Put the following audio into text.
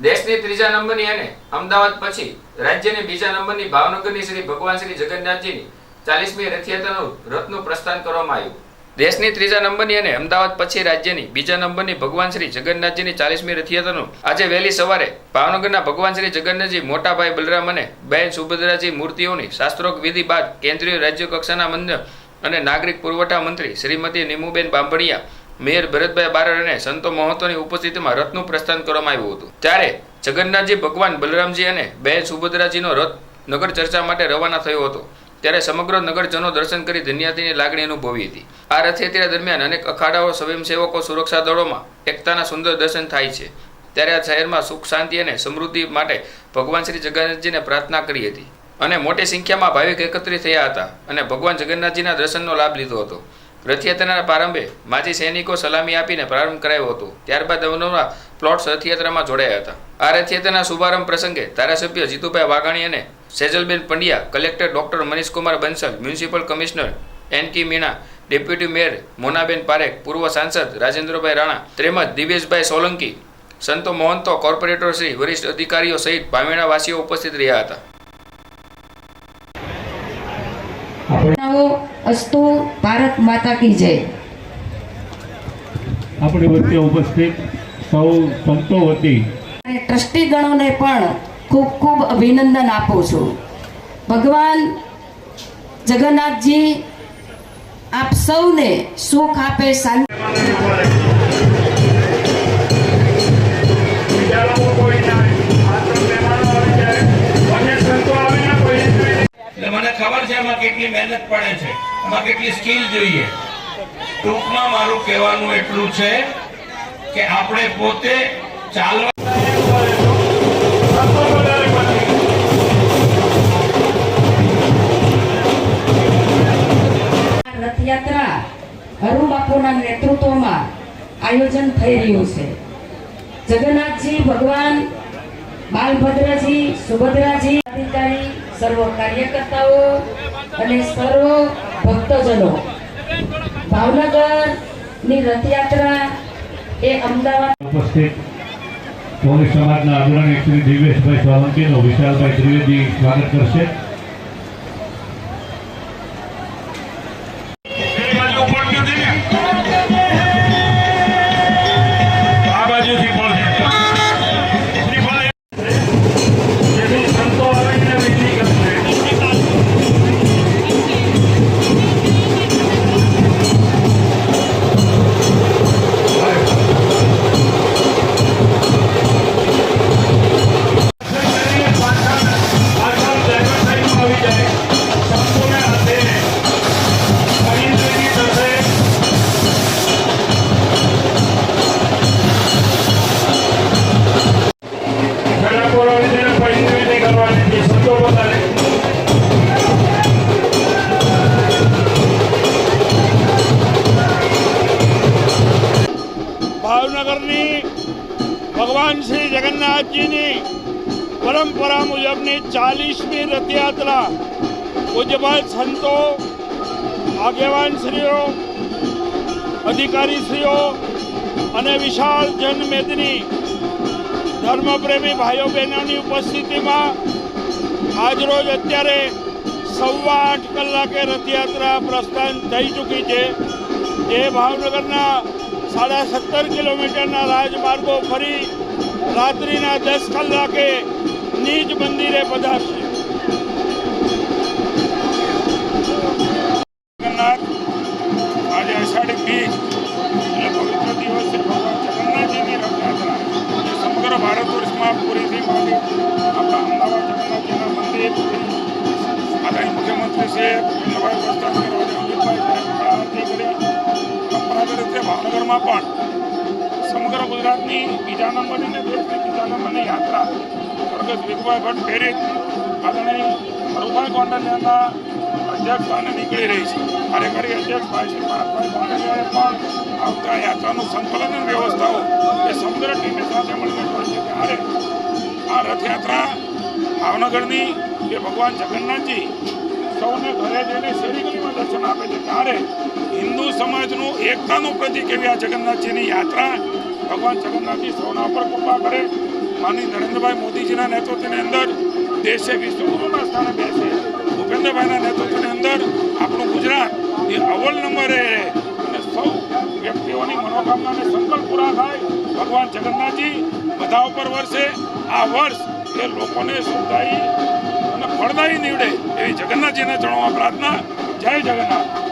દેશની ત્રીજા નંબરની અને અમદાવાદ પછી રાજ્યની બીજા નંબરની ભાવનગરની શ્રી ભગવાન શ્રી જગન્નાથજીની ચાલીસમી રથયાત્રાનું રથનું પ્રસ્થાન કરવામાં આવ્યું. દેશની ત્રીજા નંબરની અને અમદાવાદ પછી રાજ્યની બીજા નંબરની ભગવાન શ્રી જગન્નાથજીની ચાલીસમી રથયાત્રાનું આજે વહેલી સવારે ભાવનગરના ભગવાન શ્રી જગન્નાથજી, મોટાભાઈ બલરામ અને બહેન સુભદ્રાજી મૂર્તિઓની શાસ્ત્રોક્ત વિધિ બાદ કેન્દ્રીય રાજ્ય કક્ષાના મંદિર અને નાગરિક પુરવઠા મંત્રી શ્રીમતી નિમુબેન બાંભણિયા મેયર ભરતભાઈ બારડ અને સંતો મહંતોની ઉપસ્થિતિમાં રથનું પ્રસ્થાન કરવામાં આવ્યું હતું. ત્યારે જગન્નાથજી, ભગવાન બલરામજી અને બહેન સુભદ્રાજીનો રથ નગર ચર્ચા માટે રવાના થયો હતો. ત્યારે સમગ્ર નગરજનો દર્શન કરી ધન્યતાની લાગણી અનુભવી હતી. આ રથયાત્રા દરમિયાન અનેક અખાડાઓ સ્વયંસેવકો સુરક્ષા દળોમાં એકતાના સુંદર દર્શન થાય છે. ત્યારે આ શહેરમાં સુખ, શાંતિ અને સમૃદ્ધિ માટે ભગવાન શ્રી જગન્નાથજીને પ્રાર્થના કરી હતી. અને મોટી સંખ્યામાં ભાવિક એકત્રિત થયા હતા અને ભગવાન જગન્નાથજીના દર્શનનો લાભ લીધો હતો. રથયાત્રાના પ્રારંભે માજી સૈનિકો સલામી આપીને પ્રારંભ કરાયો હતો. ત્યારબાદ અવનવા પ્લોટ્સ રથયાત્રામાં જોડાયા હતા. આ રથયાત્રાના શુભારંભ પ્રસંગે ધારાસભ્ય જીતુભાઈ વાઘાણી અને Sejalben Pandya, collector doctor Manishkumar Bansal, municipal commissioner N K Meena, deputy mayor Monaben Parekh, પૂર્વ સાંસદ રાજેન્દ્રભાઈ રાણા, તેમજ દિવેશભાઈ સોલંકી, સંતો મહંતો કોર્પોરેટર શ્રી વરિષ્ઠ અધિકારીઓ સહિત ભાવેણાવાસીઓ ઉપસ્થિત રહ્યા હતા. અસ્તુ ભારત માતા કી જય. આપણી વચ્ચે ઉપસ્થિત સૌ સંતો વતી અને ટ્રસ્ટીગણોને પણ ખૂબ ખૂબ અભિનંદન આપું છું. ભગવાન જગન્નાથજી આપ સૌને સુખ આપે શાંતિ મને ખબર છે એમાં કેટલી મહેનત પડે છે. એમાં કેટલી સ્કિલ જોઈએ? ટૂંકમાં મારું કહેવાનું એટલું છે કે આપણે પોતે ચાલવા રથયાત્રા હરુ બાપુના નેતૃત્વમાં આયોજન થઈ રહ્યું છે. જગન્નાથજી, ભગવાન, બાલભદ્રજી, સુભદ્રાજી, અધિકારી, સર્વ કાર્યકર્તાઓ અને સર્વ ભક્તજનો. ભાવનગરની રથયાત્રા એ અમદાવાદ ઉપસ્થિત કોળી સમાજના અગ્રણી શ્રી દિવેશભાઈ નો વિશાલભાઈ ત્રિવેદી સ્વાગત કરશે. ભાવનગરની ભગવાન શ્રી જગન્નાથજીની પરંપરા મુજબની ચાલીસમી રથયાત્રા પૂજ્યપાલ સંતો, આગેવાનશ્રીઓ, અધિકારીશ્રીઓ અને વિશાળ જનમેદની ધર્મપ્રેમી ભાઈઓ બહેનોની ઉપસ્થિતિમાં આજરોજ અત્યારે સવા આઠ કલાકે રથયાત્રા પ્રસ્થાન થઈ ચૂકી છે. જે ભાવનગરના સાડા સત્તર કિલોમીટરના રાજમાર્ગો ફરી રાત્રિના દસ કલાકે નીચ મંદિરે પધારશે. આજે અષાઢી બીજ એટલે પવિત્ર દિવસે ભગવાન જગન્નાથજીની રથયાત્રા સમગ્ર ભારત વર્ષમાં પૂરીથી માંડી આપણા અમદાવાદ જગન્નાથજીના મંદિર. આદરણીય મુખ્યમંત્રી છે નવાઈ ભાવનગરમાં પણ સમગ્ર ગુજરાતની બીજા નંબરની અને દેશની બીજા નંબરની યાત્રા સ્વર્ગસ્થ ભીખભાઈ ભટ્ટ પ્રેરિત આદરણીય હરુભાઈ ગોંડલિયાના અધ્યક્ષસ્થાને નીકળી રહી છે. કાર્યકારી અધ્યક્ષ ભાઈ શ્રી ભારતભાઈ ગોંડલિયાએ પણ આવતા યાત્રાનું સંકલન અને વ્યવસ્થાઓ એ સમગ્ર ટીમે સાથે મળીને કરી છે. ત્યારે આ રથયાત્રા ભાવનગરની જે ભગવાન જગન્નાથજી સૌને ઘરે જઈને શેરીગલીમાં દર્શન આપે છે. ત્યારે હિન્દુ સમાજનું એકતાનું પ્રતિક એવી આ જગન્નાથજીની યાત્રા ભગવાન જગન્નાથજી સૌના પર કૃપા કરે. માનની નરેન્દ્રભાઈ મોદીજીના નેતૃત્વની અંદર દેશે વિશ્વગુરુના સ્થાને બેસે. ભૂપેન્દ્રભાઈના નેતૃત્વની અંદર આપણું ગુજરાત એ અવ્વલ નંબરે રહે. અને સૌ વ્યક્તિઓની મનોકામનાને સંકલ્પ પૂરા થાય. ભગવાન જગન્નાથજી બધા ઉપર વરસે. આ વર્ષ એ લોકોને સુખદાયી ફળદાયી નીવડે એવી જગન્નાથજીને ચરણોમાં પ્રાર્થના. જય જગન્નાથ.